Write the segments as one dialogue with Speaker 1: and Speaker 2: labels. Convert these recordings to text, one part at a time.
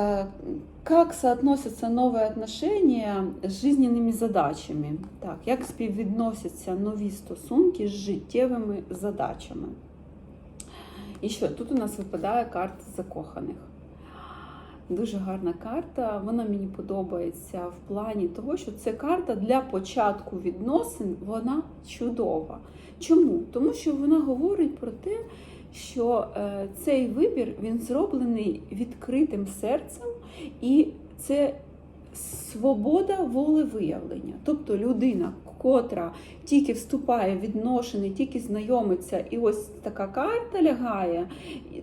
Speaker 1: Э, Как соотносятся новые отношения з жизненними задачами? Так, як співвідносяться нові стосунки з життєвими задачами? І що? Тут у нас випадає карта закоханих. Дуже гарна карта. Вона мені подобається в плані того, що це карта для початку відносин, вона чудова. Чому? Тому що вона говорить про те, що е, цей вибір він зроблений відкритим серцем, і це свобода волевиявлення. Тобто людина, котра тільки вступає в відношення, тільки знайомиться, і ось така карта лягає,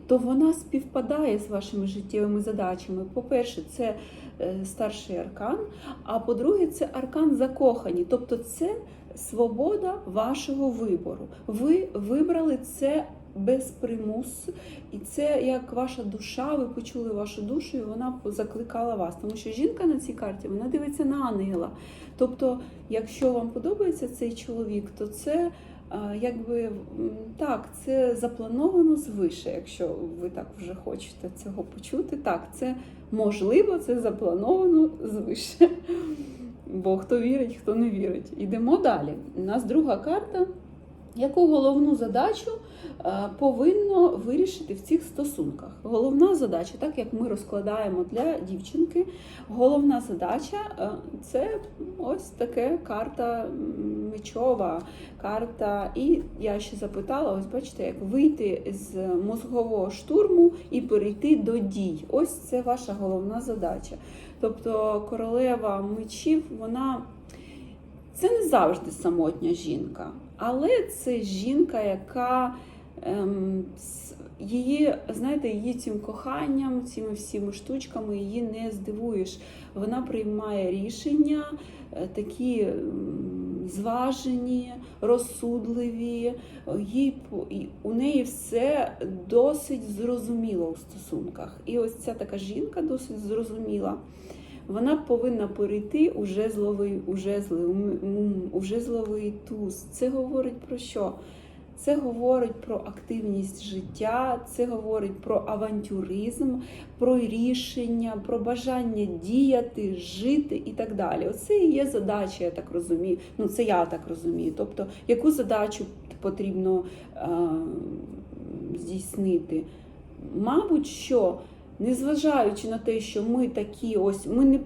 Speaker 1: то вона співпадає з вашими життєвими задачами. По-перше, це е, старший аркан, а по-друге, це аркан закохані. Тобто це свобода вашого вибору. Ви вибрали це без примусу, і це як ваша душа, ви почули вашу душу, і вона закликала вас. Тому що жінка на цій карті вона дивиться на ангела. Тобто, якщо вам подобається цей чоловік, то це якби так, це заплановано звише, якщо ви так вже хочете цього почути. Так, це можливо, це заплановано звише. Бо хто вірить, хто не вірить. Ідемо далі. У нас друга карта. Яку головну задачу е, повинно вирішити в цих стосунках? Головна задача, так як ми розкладаємо для дівчинки, головна задача е, це ось таке карта мечова, карта. І я ще запитала: ось бачите, як вийти з мозгового штурму і перейти до дій. Ось це ваша головна задача. Тобто королева мечів, вона це не завжди самотня жінка, але це жінка, яка ем, її, знаєте, її цим коханням, цими всіми штучками її не здивуєш. Вона приймає рішення е, такі зважені, розсудливі. Їй, по- і у неї все досить зрозуміло у стосунках. І ось ця така жінка досить зрозуміла вона повинна перейти у жезловий, у м- у жезловий туз. Це говорить про що? Це говорить про активність життя, це говорить про авантюризм, про рішення, про бажання діяти, жити і так далі. Оце і є задача, я так розумію. Ну, це я так розумію. Тобто, яку задачу потрібно е, здійснити? Мабуть, що незважаючи на те, що ми такі ось, ми не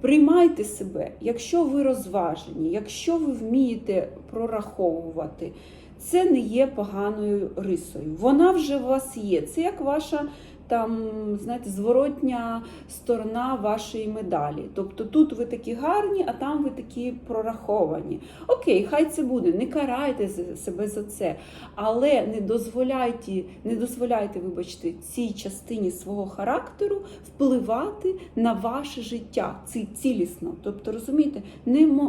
Speaker 1: приймайте себе, якщо ви розважені, якщо ви вмієте прораховувати, це не є поганою рисою. Вона вже у вас є. Це як ваша там, знаєте, зворотня сторона вашої медалі. Тобто тут ви такі гарні, а там ви такі прораховані. Окей, хай це буде, не карайте себе за це, але не дозволяйте, не дозволяйте, вибачте, цій частині свого характеру впливати на ваше життя ці- цілісно. Тобто, розумієте,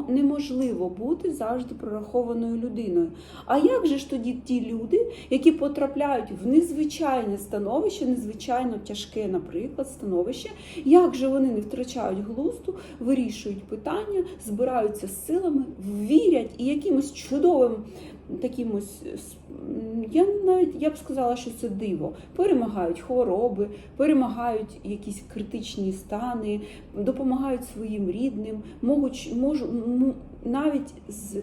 Speaker 1: неможливо бути завжди прорахованою людиною. А як же ж тоді ті люди, які потрапляють в незвичайне становище, незвичайно тяжке, наприклад, становище, як же вони не втрачають глузду, вирішують питання, збираються з силами, вірять і якимось чудовим таким ось, я навіть я б сказала, що це диво. Перемагають хвороби, перемагають якісь критичні стани, допомагають своїм рідним, можуть, можу, навіть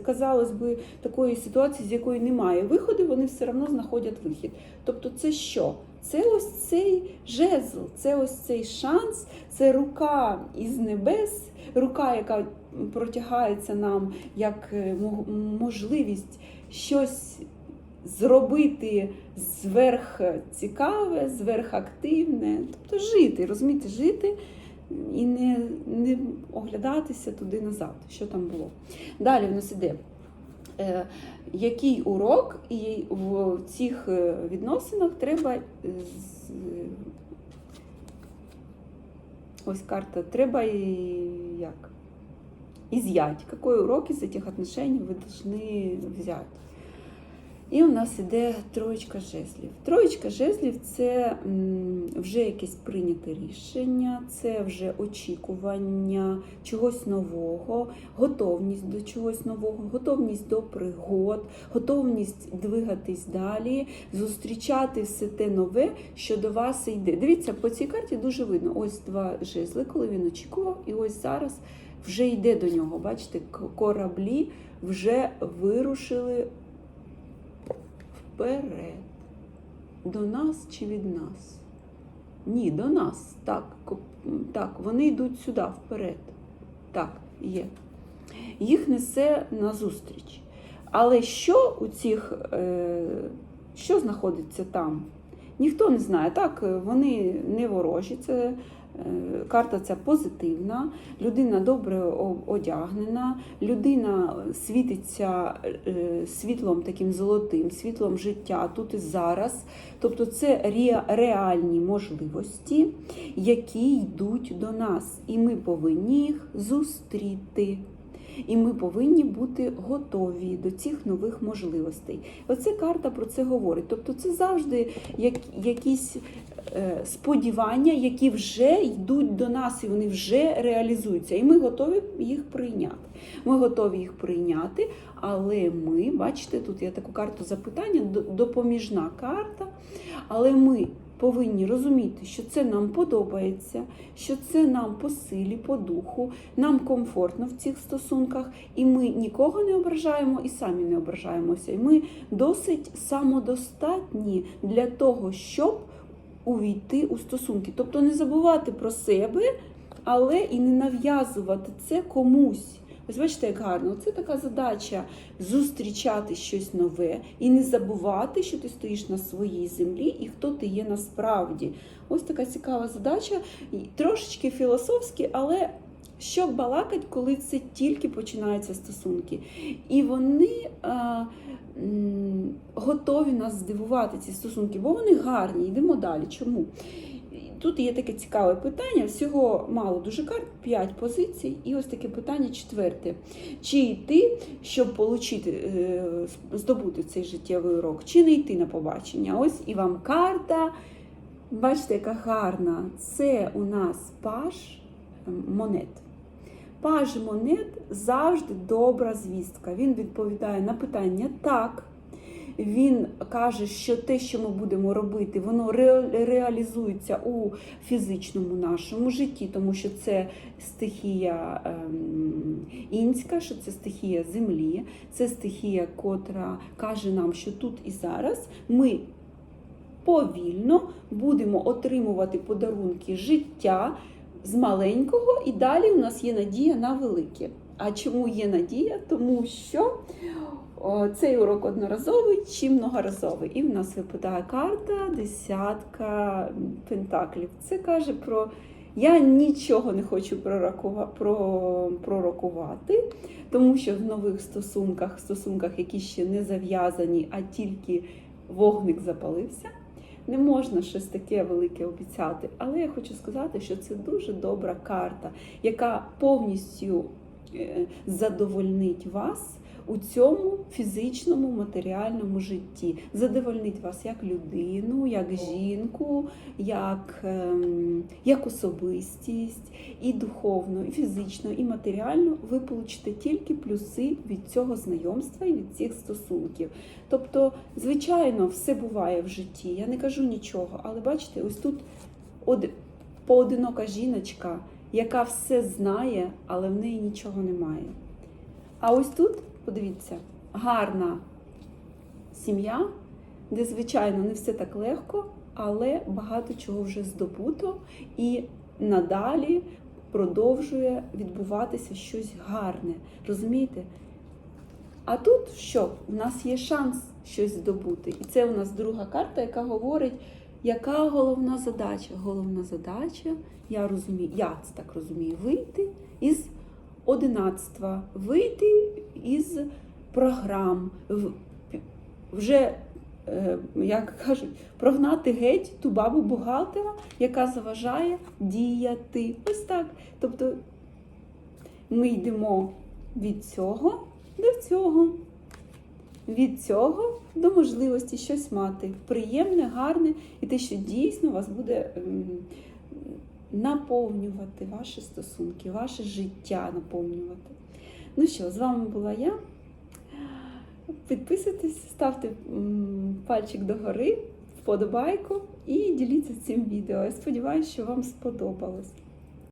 Speaker 1: казалось би такої ситуації, з якої немає виходу, вони все одно знаходять вихід. Тобто, це що? Це ось цей жезл, це ось цей шанс, це рука із небес, рука, яка протягається нам як е, можливість щось зробити зверх цікаве, зверх активне, тобто жити, розумієте, жити і не, не оглядатися туди назад, що там було. Далі в нас іде. е, Який урок і в цих е, відносинах треба е, з- ось карта, треба і як? изъять, какой урок из этих отношений вы должны взять. і у нас іде троєчка жезлів. Троєчка жезлів це вже якесь прийняте рішення, це вже очікування чогось нового, готовність до чогось нового, готовність до пригод, готовність двигатись далі, зустрічати все те нове, що до вас йде. Дивіться, по цій карті дуже видно. Ось два жезли, коли він очікував, і ось зараз вже йде до нього. Бачите, кораблі вже вирушили вперед. До нас чи від нас? Ні, до нас. Так, так, вони йдуть сюди, вперед. Так, є. Їх несе назустріч. Але що у цих, е, що знаходиться там? Ніхто не знає. Так, вони не ворожі, це карта ця позитивна, людина добре одягнена, людина світиться е, світлом таким золотим, світлом життя тут і зараз. Тобто це реальні можливості, які йдуть до нас, і ми повинні їх зустріти. І ми повинні бути готові до цих нових можливостей. Оце карта про це говорить. Тобто, це завжди як, якісь е, сподівання, які вже йдуть до нас, і вони вже реалізуються. І ми готові їх прийняти. Ми готові їх прийняти, але ми, бачите, тут є таку карту запитання, допоміжна карта. Але ми повинні розуміти, що це нам подобається, що це нам по силі, по духу, нам комфортно в цих стосунках, і ми нікого не ображаємо і самі не ображаємося. І ми досить самодостатні для того, щоб увійти у стосунки. Тобто не забувати про себе, але і не нав'язувати це комусь. Ось бачите, як гарно. Це така задача зустрічати щось нове і не забувати, що ти стоїш на своїй землі і хто ти є насправді. Ось така цікава задача, трошечки філософські, але що балакать, коли це тільки починаються стосунки. І вони а, м, готові нас здивувати, ці стосунки, бо вони гарні. Йдемо далі. Чому? Тут є таке цікаве питання. Всього мало дуже карт, 5 позицій, і ось таке питання четверте. Чи йти, щоб получити, е, здобути цей життєвий урок, чи не йти на побачення? Ось і вам карта. Бачите, яка гарна. Це у нас паж монет. Паж монет завжди добра звістка. Він відповідає на питання так. Він каже, що те, що ми будемо робити, воно ре- реалізується у фізичному нашому житті, тому що це стихія ем, інська, що це стихія землі, це стихія, котра каже нам, що тут і зараз ми повільно будемо отримувати подарунки життя з маленького, і далі у нас є надія на велике. А чому є надія? Тому що цей урок одноразовий чи многоразовий. І в нас випадає карта десятка пентаклів. Це каже про. Я нічого не хочу пророкувати, тому що в нових стосунках, стосунках, які ще не зав'язані, а тільки вогник запалився, не можна щось таке велике обіцяти. Але я хочу сказати, що це дуже добра карта, яка повністю задовольнить вас у цьому фізичному матеріальному житті. Задовольнить вас як людину, як жінку, як, ем, як особистість, і духовно, і фізично, і матеріально ви получите тільки плюси від цього знайомства і від цих стосунків. Тобто, звичайно, все буває в житті. Я не кажу нічого, але бачите, ось тут од... поодинока жіночка, яка все знає, але в неї нічого немає. А ось тут, подивіться, гарна сім'я, де, звичайно, не все так легко, але багато чого вже здобуто і надалі продовжує відбуватися щось гарне. Розумієте? А тут що? У нас є шанс щось здобути. І це у нас друга карта, яка говорить, яка головна задача. Головна задача, я розумію, я це так розумію, вийти із одинацтва, вийти із програм, вже, е, як кажуть, прогнати геть ту бабу бухгалтера, яка заважає діяти. Ось так. Тобто ми йдемо від цього до цього. Від цього до можливості щось мати приємне, гарне і те, що дійсно вас буде ем, наповнювати ваші стосунки, ваше життя наповнювати. Ну що, з вами була я. Підписуйтесь, ставте пальчик догори, вподобайку і діліться цим відео. Я сподіваюся, що вам сподобалось.